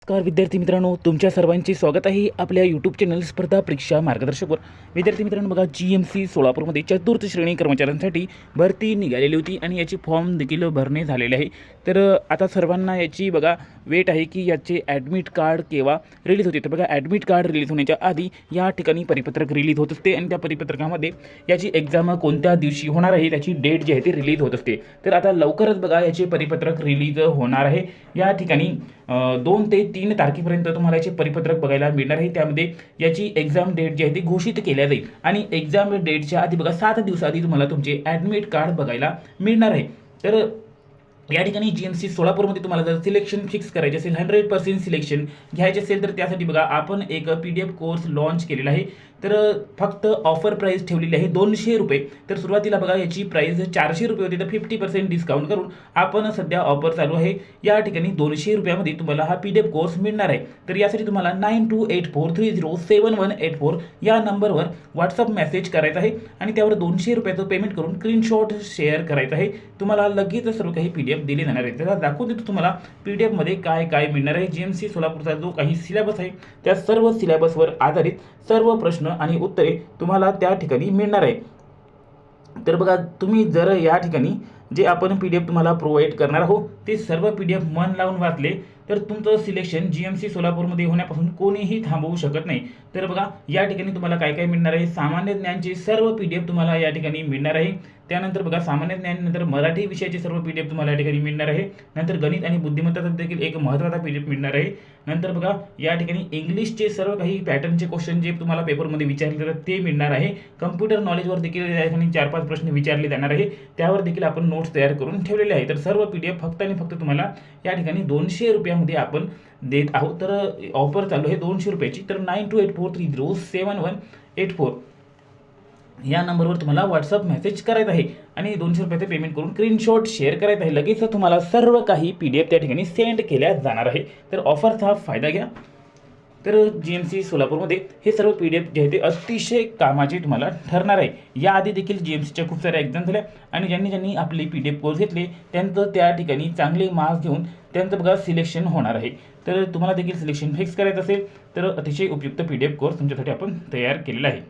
नमस्कार विद्यार्थी मित्रांनो तुमच्या सर्वांचे स्वागत आहे आपल्या यूट्यूब चॅनल स्पर्धा परीक्षा मार्गदर्शकवर. विद्यार्थी मित्रांनो बघा जी एम सी सोलापूरमध्ये चतुर्थ श्रेणी कर्मचाऱ्यांसाठी भरती निघालेली होती आणि याची फॉर्म देखील भरणे झालेले आहे. तर आता सर्वांना याची बघा वेट आहे की याचे ॲडमिट कार्ड केव्हा रिलीज होते. तर बघा ॲडमिट कार्ड रिलीज होण्याच्या आधी या ठिकाणी परिपत्रक रिलीज होत असते आणि त्या परिपत्रकामध्ये याची एक्झाम कोणत्या दिवशी होणार आहे त्याची डेट जी आहे ती रिलीज होत असते. तर आता लवकरच बघा याचे परिपत्रक रिलीज होणार आहे. या ठिकाणी दोन ते तीन तारखेपर्यंत तुम्हाला याचे परिपत्रक बघायला मिळणार आहे. त्यामध्ये याची एक्झाम डेट जी आहे ती घोषित केल्या जाईल. आणि एक्झाम डेटच्या आधी बघा सात दिवसाआधी तुम्हाला तुमचे ॲडमिट कार्ड बघायला मिळणार आहे. तर या ठिकाणी जी एम सी सोलापूरमध्ये तुम्हाला जर सिलेक्शन फिक्स करायचे असेल हंड्रेड पर्सेंट सिलेक्शन घ्यायचे असेल तर त्यासाठी बघा आपण एक P D F course launch केलेला आहे. तर फक्त ऑफर प्राईस ठेवलेली आहे दोनशे रुपये. तर सुरुवातीला बघा याची प्राईस चारशे रुपये होती तर फिफ्टी पर्सेंट डिस्काउंट करून आपण सध्या ऑफर चालू आहे. या ठिकाणी दोनशे रुपयामध्ये तुम्हाला हा पी डी एफ कोर्स मिळणार आहे. तर यासाठी तुम्हाला nine two eight four three zero seven one eight four या नंबरवर व्हॉट्सअप मेसेज करायचा आहे आणि त्यावर दोनशे रुपयाचं पेमेंट करून स्क्रीनशॉट शेअर करायचा आहे. तुम्हाला लगेच सर्व काही पी डी एफ दिले जाणार आहे. त्याचा दाखवून देतो तुम्हाला पीडीएफमध्ये काय काय मिळणार आहे. जी एम सी सोलापूरचा जो काही सिलेबस आहे त्या सर्व सिलेबसवर आधारित सर्व प्रश्न आणि उत्तरे तुम्हाला त्या ठिकाणी मिळणार आहे. तर बघा तुम्ही जर या ठिकाणी जे आपण पी डी एफ तुम्हाला प्रोव्हाइड करणार आहोत ते सर्व पी डी एफ मन लावून वाचले तर तुमचं सिलेक्शन जी एम सी सोलापूरमध्ये होण्यापासून कोणीही थांबवू शकत नाही. तर बघा या ठिकाणी तुम्हाला काय काय मिळणार आहे? सामान्य ज्ञानचे सर्व पी डी एफ तुम्हाला या ठिकाणी मिळणार आहे. त्यानंतर बघा सामान्य ज्ञाननंतर मराठी विषयाचे सर्व पी डी एफ तुम्हाला या ठिकाणी मिळणार आहे. नंतर गणित आणि बुद्धिमत्ताचा देखील एक महत्त्वाचा पी डी एफ मिळणार आहे. नंतर बघा या ठिकाणी इंग्लिशचे सर्व काही पॅटर्नचे क्वेश्चन जे तुम्हाला पेपरमध्ये विचारले जातात ते मिळणार आहे. कम्प्युटर नॉलेजवर देखील या ठिकाणी चार पाच प्रश्न विचारले जाणार आहे. त्यावर देखील आपण नोट्स तयार करून ठेवलेले आहे तर सर्व पी डी एफ फक्त आणि फक्त तुम्हाला या ठिकाणी दोनशे रुपयामध्ये आपण देत आहोत. तर ऑफर चालू आहे दोनशे रुपयाची. तर nine two eight four three zero seven one eight four या नंबरवर तुम्हाला व्हॉट्सअप मेसेज करायचा आहे. आणि दोनशे रुपयाचे पेमेंट करून स्क्रीनशॉट शेअर करायचा आहे. लगेच तुम्हाला सर्व काही पी डी एफ त्या ठिकाणी सेंड केल्या जाणार आहे. तर ऑफरचा फायदा घ्या. तर जी एम सी सोलापूरमध्ये हे सर्व पी डी एफ जे आहे ते अतिशय कामाचे तुम्हाला ठरणार आहे. याआधी देखील जी एम सीच्या खूप साऱ्या एक्झाम झाल्या आणि ज्यांनी ज्यांनी आपले पी डी एफ कोर्स घेतले त्यांचं त्या ठिकाणी चांगले मार्क्स घेऊन त्यांचं बघा सिलेक्शन होणार आहे. तर तुम्हाला देखील सिलेक्शन फिक्स करायचं असेल तर अतिशय उपयुक्त पी डी एफ कोर्स तुमच्यासाठी आपण तयार केलेला आहे.